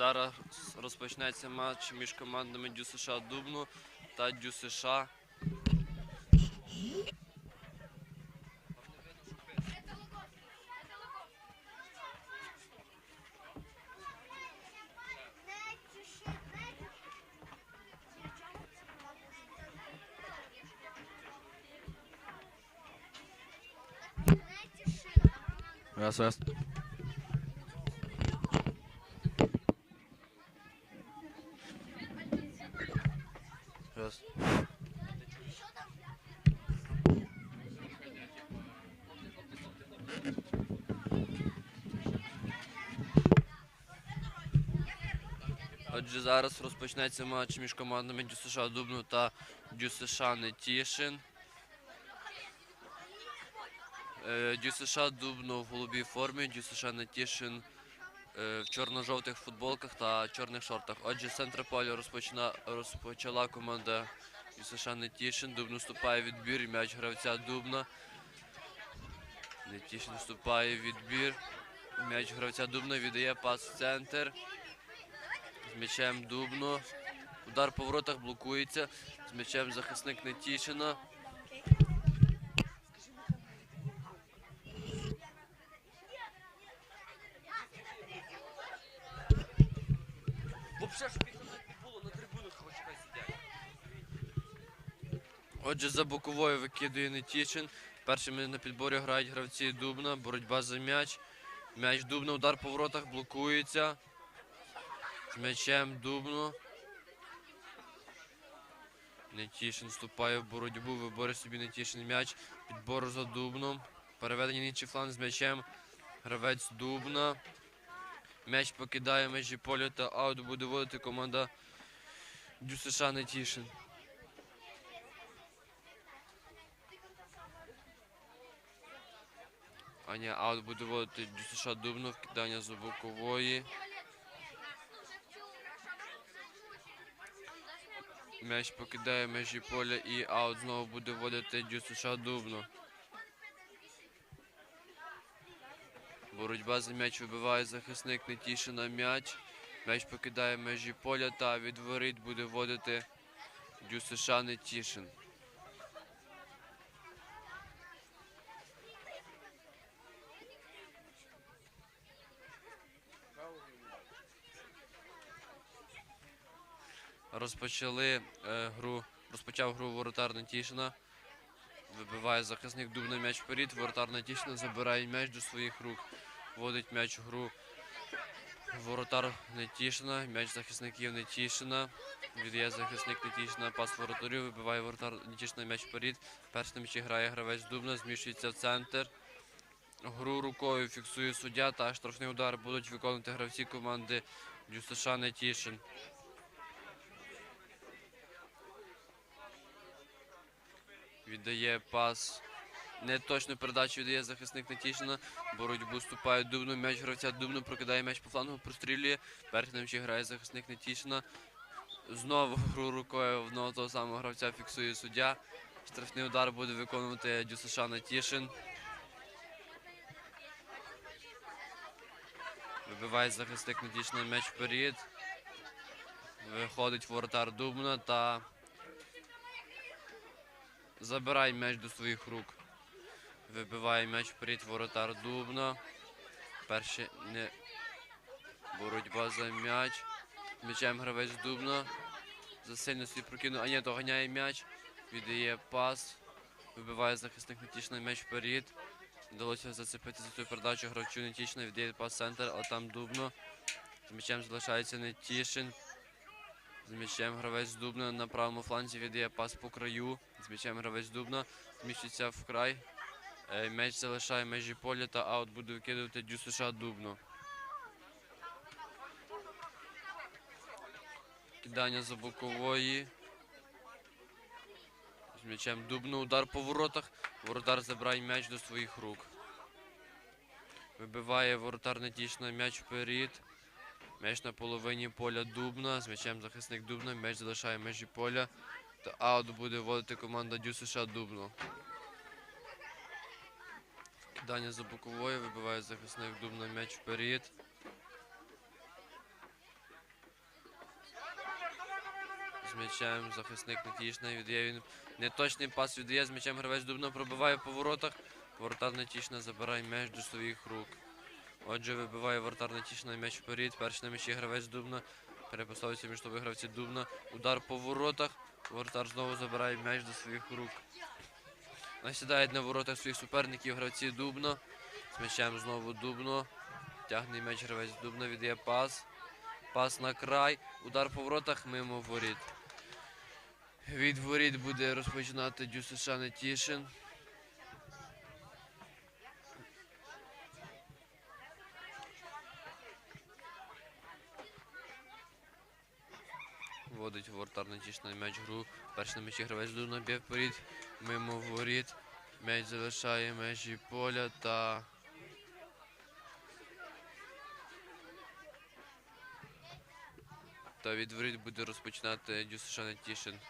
Зараз розпочнеться матч між командами Дю США Дубно та Дю США. Раз, раз. Раз. Отже, зараз розпочнеться матч між командами Дю США Дубно та Дю США Нетішин. Е, Дю США Дубно в голубій формі, Дю США Нетішин е, в чорно-жовтих футболках та чорних шортах. Отже, з центра поля розпочна, розпочала команда Дю США Нетішин. Дубно вступає відбір, м'яч гравця Дубна. Нетішин вступає в відбір. М'яч гравця Дубна віддає пас в центр. З м'ячем Дубно. Удар по воротах блокується. З м'ячем захисник Нетішина. Отже, за боковою викидує Нетішин. Першими на підборі грають гравці Дубна. Боротьба за м'яч. М'яч Дубна, удар по воротах блокується. З м'ячем Дубно. Нетішин вступає в боротьбу, виборює собі Нетішин м'яч. Підбор за Дубном. Переведення на інший фланг з м'ячем. Гравець Дубна. М'яч покидає межі поля та аут буде водити команда Дю США Нетішин. А ні, аут буде водити Дю США Дубно, вкидання з бокової. М'яч покидає межі поля і аут знову буде вводити Дюсуша Дубно. Боротьба за м'яч вибиває захисник Нетішина м'яч. М'яч покидає межі поля та від воріт буде вводити Дюсуша Нетішин. Розпочали е, гру, розпочав гру воротар Нетішина. Вибиває захисник Дубна м'яч вперед. Воротар Нетішина забирає м'яч до своїх рук. Вводить м'яч в гру. Воротар Нетішина. М'яч захисників Нетішина. Віддає захисник Нетішина. Пас воротарю. Вибиває воротар Нетішина м'яч вперед. Перший на м'ячі грає гравець Дубна. Зміщується в центр. Гру рукою фіксує суддя та штрафний удар будуть виконувати гравці команди Дю США Нетішин. Віддає пас. Неточну передачу віддає захисник Нетішина. Боротьбу вступає Дубно. М'яч гравця Дубно прокидає м'яч по флангу, прострілює. Перший на м'ячі грає захисник Нетішина. Знову гру рукою одного того самого гравця фіксує суддя. Штрафний удар буде виконувати Дю США Нетішин. Вибиває захисник Нетішина м'яч вперед. Виходить воротар Дубна та Забирай м'яч до своїх рук. Вибиває м'яч вперед воротар Дубна. Перше не боротьба за м'яч. М'ячем гравець Дубна. Засильно собі прокинув. А ні, доганяє м'яч. Віддає пас. Вибиває захисник Нетішна м'яч вперед. Вдалося зацепити за цю передачу гравчу Нетішна. Віддає пас центр, а там Дубно. З м'ячем залишається Нетішин. З м'ячем гравець Дубна на правому фланзі віддає пас по краю. З м'ячем гравець Дубна зміщується в край. Е, М'яч залишає межі поля та аут буде викидувати Дю США Дубно. Кидання за бокової. З м'ячем Дубно. Удар по воротах. Воротар забирає м'яч до своїх рук. Вибиває воротар Нетішна м'яч вперед. Меч на половині поля Дубна. З м'ячем захисник Дубна. Меч залишає межі поля. Та аут буде вводити команда Дюсиша Дубно. Кидання за боковою вибиває захисник Дубна м'яч вперед. З м'ячем захисник Нетішна віддає він. Неточний пас віддає з м'ячем гравець Дубна пробиває по воротах. Воротар Натішна забирає м'яч до своїх рук. Отже, вибиває воротар Нетішна м'яч вперед. Перший на м'ячі гравець Дубна. Перепасовується між собою гравці Дубна. Удар по воротах. Воротар знову забирає м'яч до своїх рук. Насідають на воротах своїх суперників гравці Дубно. З м'ячем знову Дубно. Тягне м'яч гравець Дубно, віддає пас. Пас на край. Удар по воротах мимо воріт. Від воріт буде розпочинати Дюсиша Нетішин. Вводить вратар Нетішин м'яч гру. Перший на м'ячі гравець Дубно б'є вперед. Мимо воріт. М'яч залишає межі поля та Та від воріт буде розпочинати Дюсиша Тішин.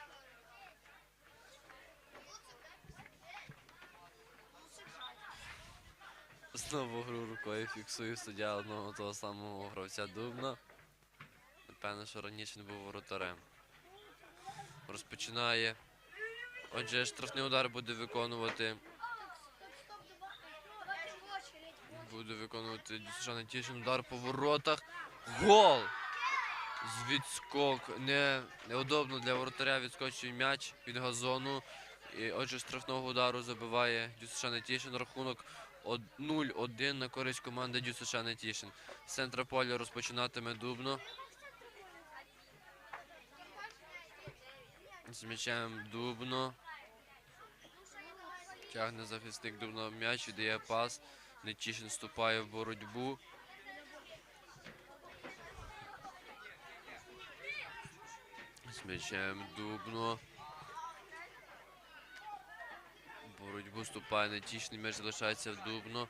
Знову гру рукою фіксую суддя одного того самого гравця Дубна. Напевно, що раніше не був воротарем. Розпочинає. Отже, штрафний удар буде виконувати. Буде виконувати Дюсиша Тішин. Удар по воротах. Гол! з відскок. Не, неудобно для воротаря відскочив м'яч від газону. І, отже, штрафного удару забиває Дюсиша Нетішин. Рахунок 0-1 на користь команди Дюсиша Нетішин. З центра поля розпочинатиме Дубно. З м'ячем Дубно. Тягне захисник Дубно м'яч, віддає пас. Нетішин вступає в боротьбу. З м'ячем Дубно. Боротьбу вступає Нетішний, м'яч залишається в Дубно.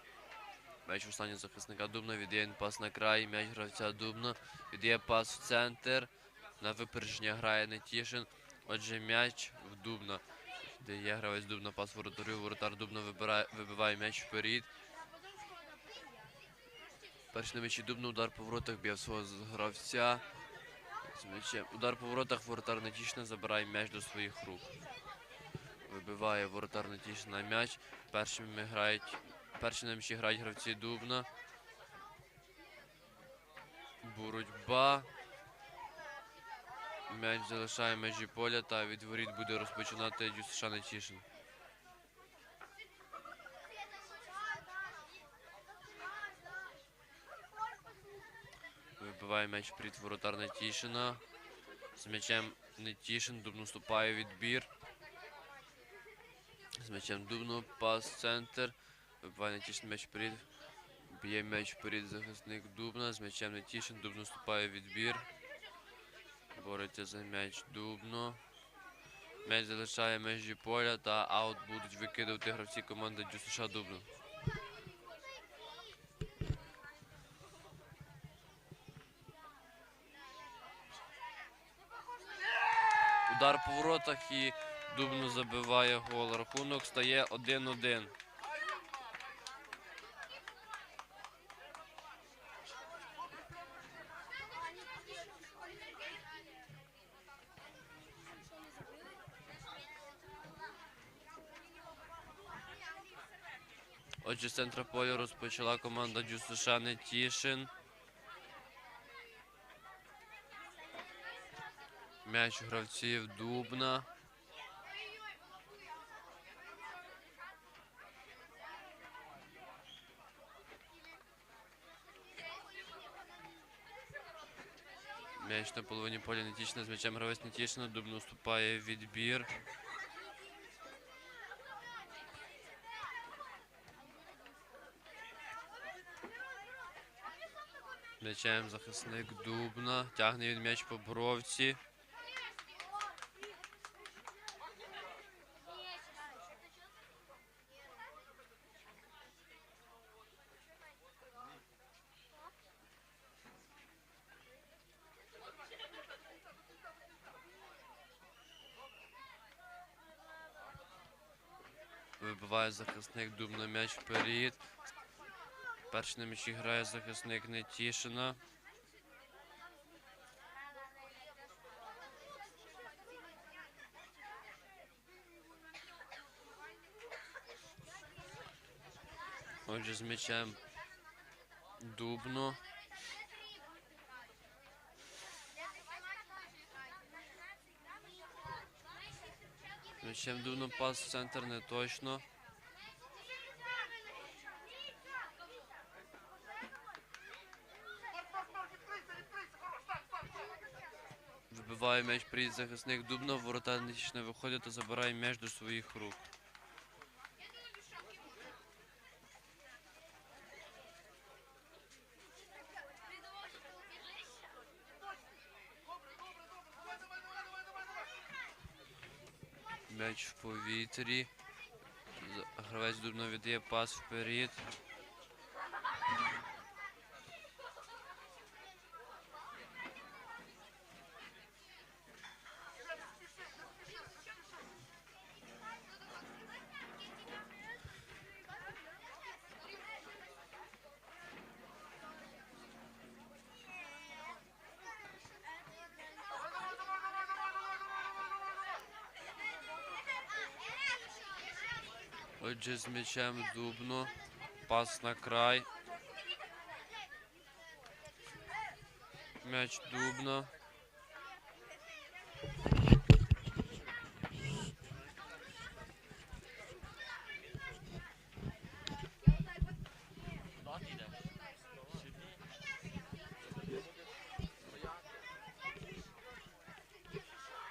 М'яч в останнього захисника Дубна, віддає пас на край, м'яч гравця Дубна, віддає пас в центр. На випередження грає Нетішин. Отже, м'яч в Дубна. Дає гравець Дубна пас воротарю, воротар Дубна вибирає, вибиває м'яч вперед. Перший на м'ячі Дубна, удар по воротах, б'є свого гравця. З м'ячем. Удар по воротах, воротар Нетішна забирає м'яч до своїх рук. Вибиває воротар Нетішна м'яч. Першими грають. Перші на м'ячі грають гравці Дубна. Боротьба. М'яч залишає межі поля та від воріт буде розпочинати Дюсиша Нетішин. Вибиває м'яч прід воротар Нетішина. З м'ячем Нетішин, Дубно вступає відбір. З м'ячем Дубно, пас центр. Вибиває Нетішин м'яч вперед. Б'є м'яч вперед захисник Дубна. З м'ячем Нетішин, Дубно вступає відбір. Бореться за м'яч Дубно. М'яч залишає межі поля та аут будуть викидувати гравці команди Дюсуша Дубно. Удар по воротах і Дубно забиває гол. Рахунок стає 1-1. Отже, з центра поля розпочала команда Дюсуша Нетішин. М'яч гравців Дубна. М'яч на половині поля Нетішина з м'ячем гравець Нетішина. Дубно вступає в відбір. М'ячем захисник Дубна. Тягне він м'яч по бровці. Вибиває захисник Дубна м'яч вперед. Перш на мечі грає захисник Нетішина. Отже, з мечем дубно. З м'ячем дубно пас в центр не точно. Вибиває м'яч приїзд захисник Дубно, ворота не виходить та забирає м'яч до своїх рук. М'яч в повітрі. Гравець Дубно віддає пас вперед. Отже, з м'ячем Дубно. Пас на край. М'яч Дубно.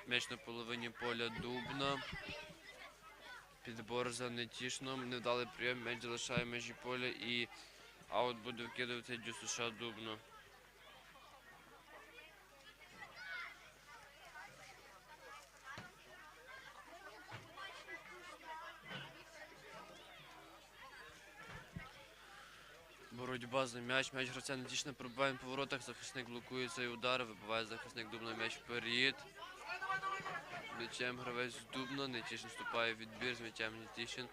М'яч на половині поля Дубна. Підбор за нетішном. Невдалий прийом, м'яч залишає межі поля і аут буде вкидувати Дю США Дубно. Боротьба за м'яч. М'яч гравця нетішно пробиває по воротах. Захисник блокує цей удар. Вибиває захисник Дубна м'яч вперед. М'ячем гравець з Дубно, Нетішин вступає в відбір з м'ячем Нетішин.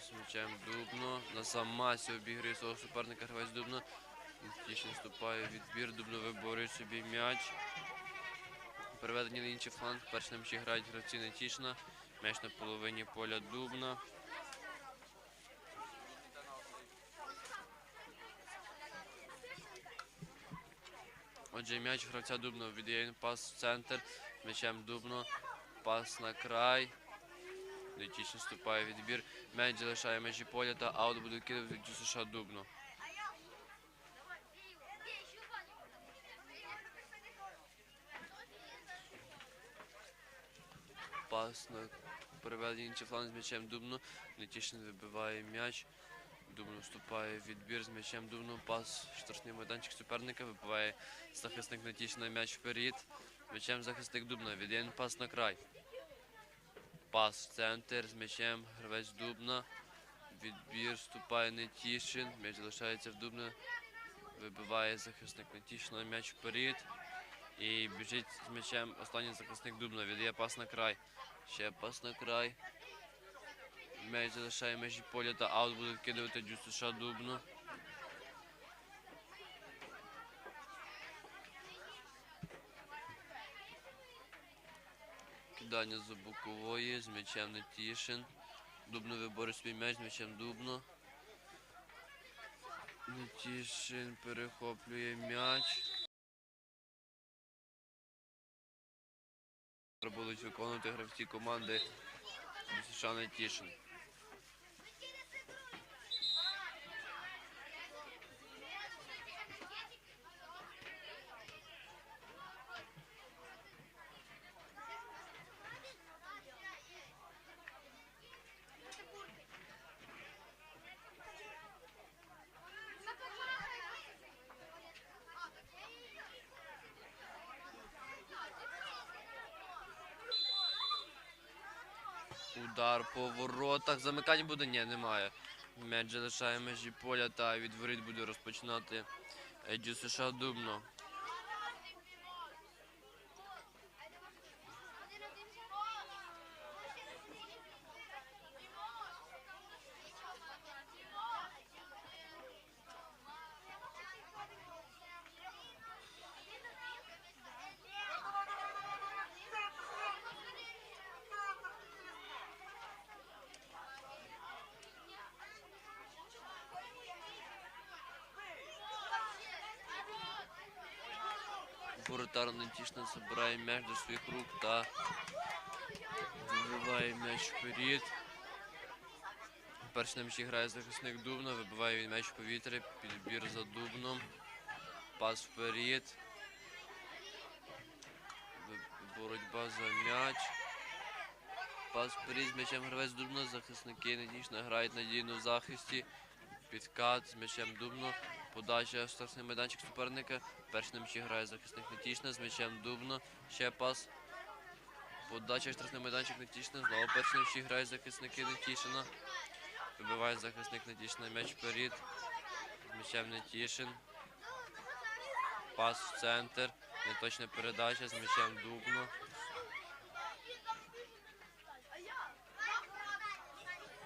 З м'ячем Дубно. На замасі обіграє свого суперника гравець Дубно. Нетішин вступає в відбір, Дубно виборює собі м'яч. Переведені на інший фланг. Перші на м'ячі грають гравці Нетішина. М'яч на половині поля Дубна. Отже, м'яч гравця Дубно віддає він пас в центр. М'ячем Дубно. Пас на край. Летічно вступає відбір. М'яч залишає межі поля та аут буде кидати США Дубно. Пас на переведення фланг з м'ячем Дубно. Летічно вибиває м'яч. Дубно вступає відбір з м'ячем Дубно. Пас штрафний майданчик суперника. Вибиває захисник Нетішина м'яч вперед. М'ячем захисник Дубна. Віддає пас на край. Пас в центр з м'ячем гравець Дубна. Відбір вступає Нетішин. М'яч залишається в Дубна. Вибиває захисник Нетішина м'яч вперед. І біжить з м'ячем останній захисник Дубна. Віддає пас на край. Ще пас на край. М'яч залишає межі поля та аут буде вкидувати Дю США Дубно. Кидання за бокової з м'ячем Нетішин. Дубно виборить свій м'яч з м'ячем Дубно. Нетішин перехоплює м'яч. Будуть виконувати гравці команди Дю США Нетішин. Удар замикань. Буде? Ні, немає. М'яч залишає межі поля та від воріт буде розпочинати дюсиша Дубно. Воротар забирає м'яч до своїх рук та вибиває м'яч вперед. Перший на м'ячі грає захисник Дубна, вибиває він м'яч в повітря, підбір за Дубном. Пас вперед. Боротьба за м'яч. Пас вперед з м'ячем гравець Дубна, захисники Нетішна грають надійно в захисті. Підкат з м'ячем Дубно. Подача в штрафний майданчик суперника. Перший на м'ячі грає захисник Нетішна з м'ячем Дубно. Ще пас. Подача в штрафний майданчик Нетішна. Знову перший на м'ячі грає захисники Нетішина. Вибиває захисник Нетішина м'яч вперед. З м'ячем Нетішин. Пас в центр. Неточна передача з м'ячем Дубно.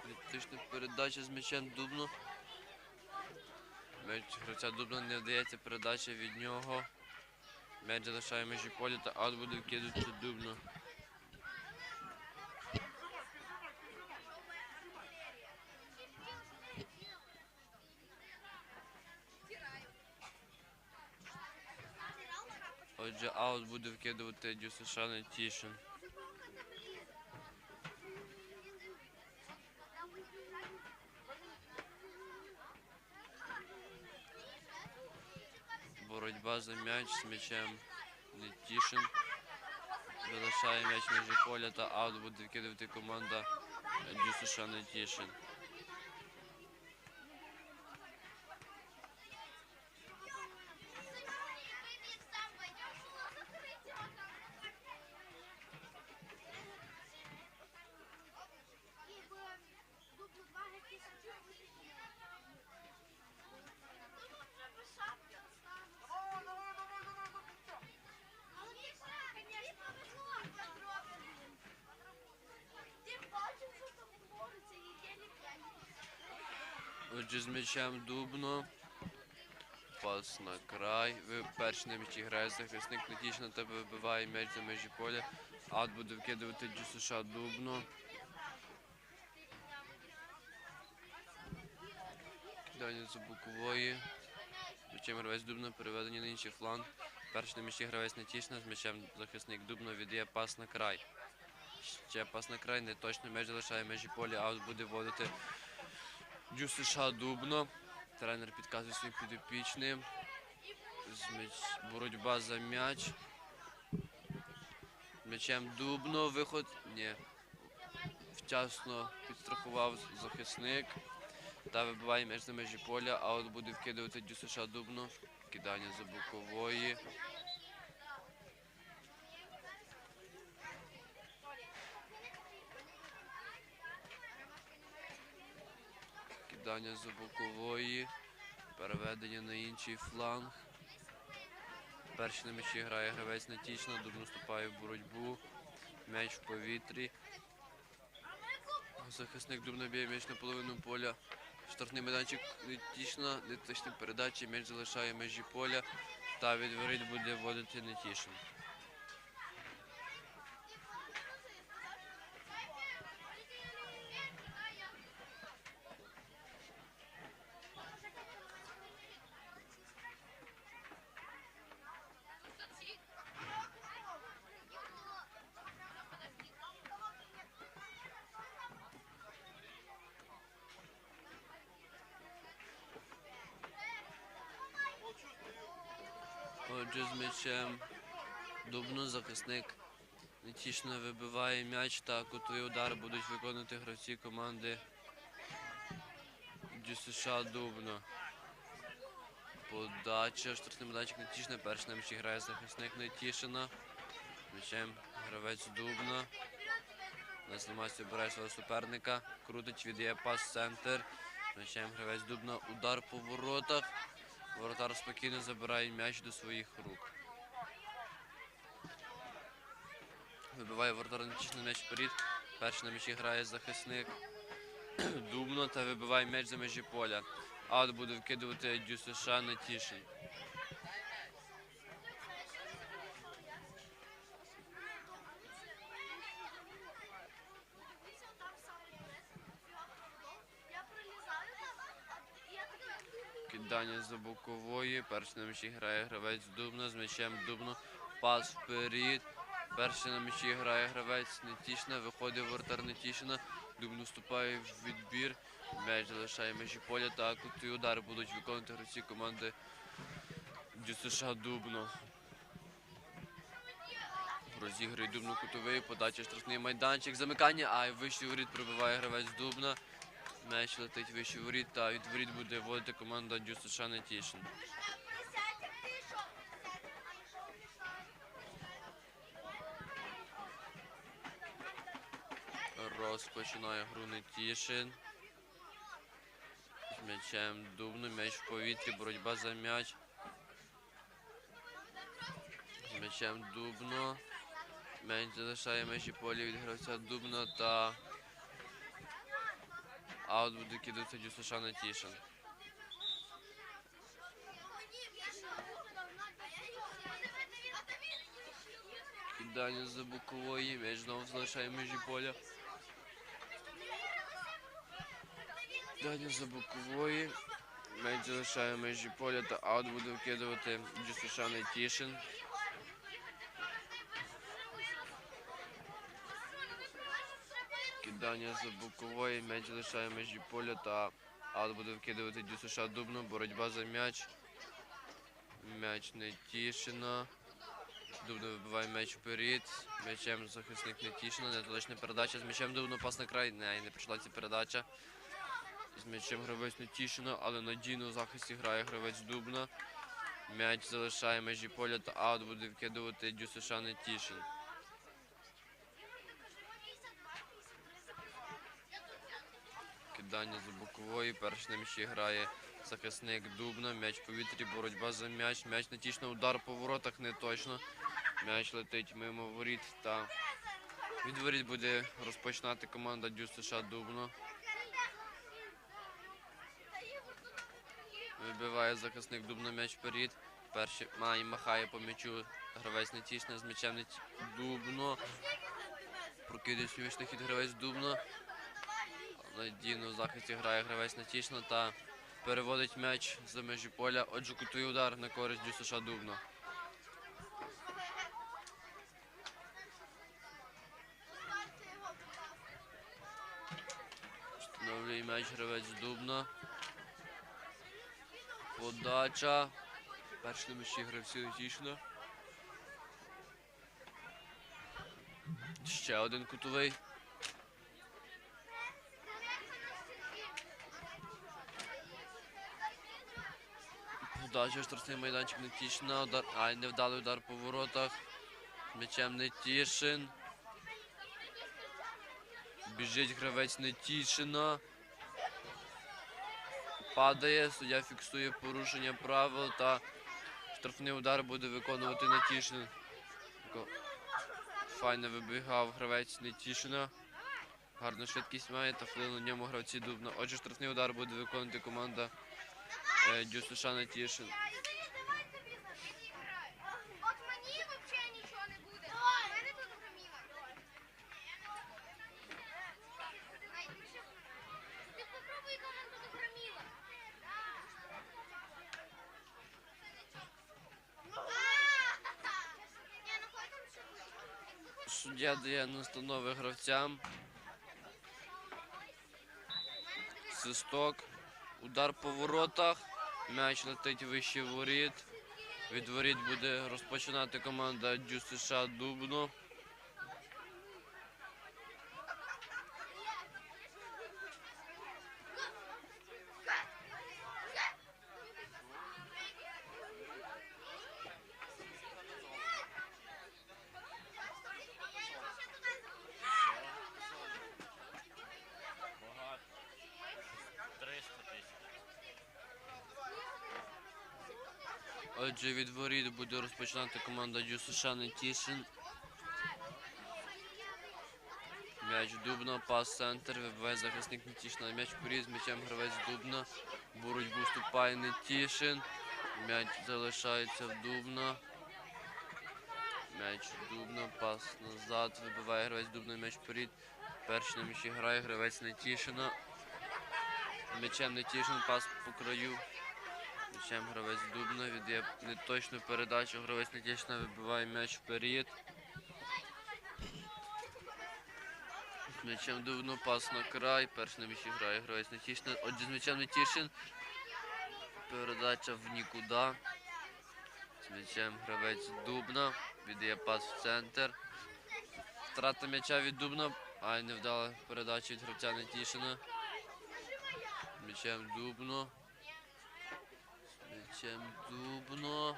Неточна передача з м'ячем Дубно. М'яч гравця Дубна не вдається передача від нього. М'яч залишає межі поля та аут буде вкидати Дубно. Отже, аут буде вкидувати Дюсиша Нетішин. За м'яч з м'ячем Нетішин. Залишає м'яч між поля та аут буде вкидувати команда Дюсуша Нетішин. Отже, з м'ячем Дубно. Пас на край. Перший на м'ячі грає захисник Нетішин, тебе вибиває м'яч за межі поля. Аут буде вкидувати Дюсиша Дубно. Кидання за бокової. М'ячем гравець Дубно переведення на інший фланг. Перший на м'ячі гравець Нетішина, з м'ячем захисник Дубно віддає пас на край. Ще пас на край, не точно м'яч залишає межі поля, аут буде вводити Дю США Дубно. Тренер підказує своїм підопічним. Боротьба за м'яч. М'ячем Дубно. Виход. Ні. Вчасно підстрахував захисник. Та вибиває м'яч на межі поля, а от буде вкидувати Дю США Дубно. Кидання за бокової. Кидання за бокової. Переведення на інший фланг. Перший на м'ячі грає гравець Натічна, Дубно вступає в боротьбу. М'яч в повітрі. Захисник Дубно б'є м'яч на половину поля. Штрафний майданчик Нетішна, неточні передачі, м'яч залишає межі поля. Та від воріт буде вводити Нетішин. Отже, з м'ячем Дубно захисник Нетішна вибиває м'яч та кутовий удар будуть виконувати гравці команди ДЮСШ Дубно. Подача, штрафний майданчик Нетішна, перший на м'ячі грає захисник Нетішина. М'ячем гравець Дубна. На слімасті обирає свого суперника. Крутить, віддає пас центр. М'ячем гравець Дубна. Удар по воротах. Воротар спокійно забирає м'яч до своїх рук. Вибиває воротар на м'яч вперед. Перший на м'ячі грає захисник Дубно та вибиває м'яч за межі поля. Аут буде вкидувати Дю США Нетішин. Кидання за бокової. Перший на м'ячі грає гравець Дубно з м'ячем Дубно. пас вперед. Перший на м'ячі грає гравець Нетішина, виходить воротар Нетішина, Дубно вступає в відбір. М'яч залишає межі поля та кути удар будуть виконувати гравці команди ДЮСШ Дубно. Розігрує Дубно кутовий, подача штрафний майданчик, замикання, а вищий воріт пробиває гравець Дубна. М'яч летить вищий воріт, та від воріт буде вводити команда ДЮСШ Нетішин. Розпочинає гру Нетішин. З м'ячем Дубно, м'яч в повітрі, боротьба за м'яч. З м'ячем Дубно. М'яч залишає межі полі від гравця Дубно та аут буде кидати ДЮСШ Нетішин. Кидання за бокової, м'яч знову залишає межі поля. Кидання за бокової. М'яч залишає межі поля та аут буде вкидувати ДЮСШ Нетішин. Кидання за бокової, м'яч залишає межі поля та аут буде вкидувати ДЮСШ Дубно. Боротьба за м'яч. М'яч Нетішина. Дубно вибиває м'яч вперед. М'ячем захисник Нетішина. Неточна передача. З м'ячем Дубно пас на край. Не, не прийшла ця передача. З м'ячем гравець Нетішина, але надійно в захисті грає гравець Дубна. М'яч залишає межі поля та аут буде вкидувати ДЮСШ Нетішин. Кидання за бокової. Перший на м'ячі грає захисник Дубна. М'яч в повітрі, боротьба за м'яч. М'яч нетішно, удар по воротах не точно. М'яч летить мимо воріт та від воріт буде розпочинати команда Дюс США Дубно. Вибиває захисник Дубно м'яч вперед. Перший має махає по м'ячу. Гравець нетішно з м'ячем не Дубно. Прокидає смішний хід гравець Дубно. Надійно в захисті грає гравець Натішно та переводить м'яч за межі поля. Отже, кутує удар на користь ДЮСШ Дубно. Встановлює м'яч гравець Дубно. Подача. Перший на м'ячі гравці Натішно. Ще один кутовий. Подача штрафний майданчик Нетішина, удар, ай, невдалий удар по воротах. М'ячем Нетішин. Біжить гравець Нетішина. Падає, суддя фіксує порушення правил та штрафний удар буде виконувати Нетішин. Файно вибігав гравець Нетішина. Гарну швидкість має та вплинув на ньому гравці Дубна. Отже, штрафний удар буде виконувати команда е, ДЮСШ Нетішин. От мені взагалі нічого не буде. У мене тут громіла. Ти попробуй, яка мене тут громіла. Суддя дає настанови гравцям. Свисток. Удар по воротах. М'яч летить вище воріт. Від воріт буде розпочинати команда Дю США Дубно. Отже, від воріт буде розпочинати команда Дю США Нетішин. М'яч Дубна, пас центр, вибиває захисник Нетішина. М'яч вперед, з м'ячем гравець Дубна. Боротьбу вступає Нетішин. М'яч залишається в Дубна. М'яч Дубна, пас назад, вибиває гравець Дубна, м'яч вперед. Перший на м'ячі грає гравець Нетішина. М'ячем Нетішин, пас по краю. М'ячем гравець Дубна, віддає неточну передачу, гравець Нетішина вибиває м'яч вперед. М'ячем Дубно, пас на край, перший на м'ячі грає гравець Нетішина. Отже, з м'ячем Нетішин. Передача в нікуди. З м'ячем гравець Дубна, віддає пас в центр. Втрата м'яча від Дубна, ай не вдала передача від гравця Нетішина. М'ячем Дубно. З Дубно.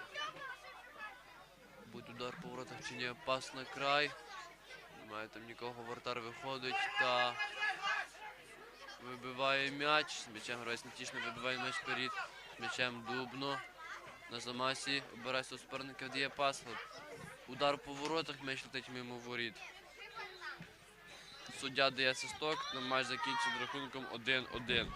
Будь удар по воротах чи пас на край. Немає там нікого, вратар виходить та вибиває м'яч. З м'ячем гравець Нетішин вибиває м'яч вперед. З м'ячем Дубно. На замасі обирає суперника, вдає пас. Удар по воротах, м'яч летить мимо воріт. Суддя дає свисток, на матч закінчив з рахунком 1-1.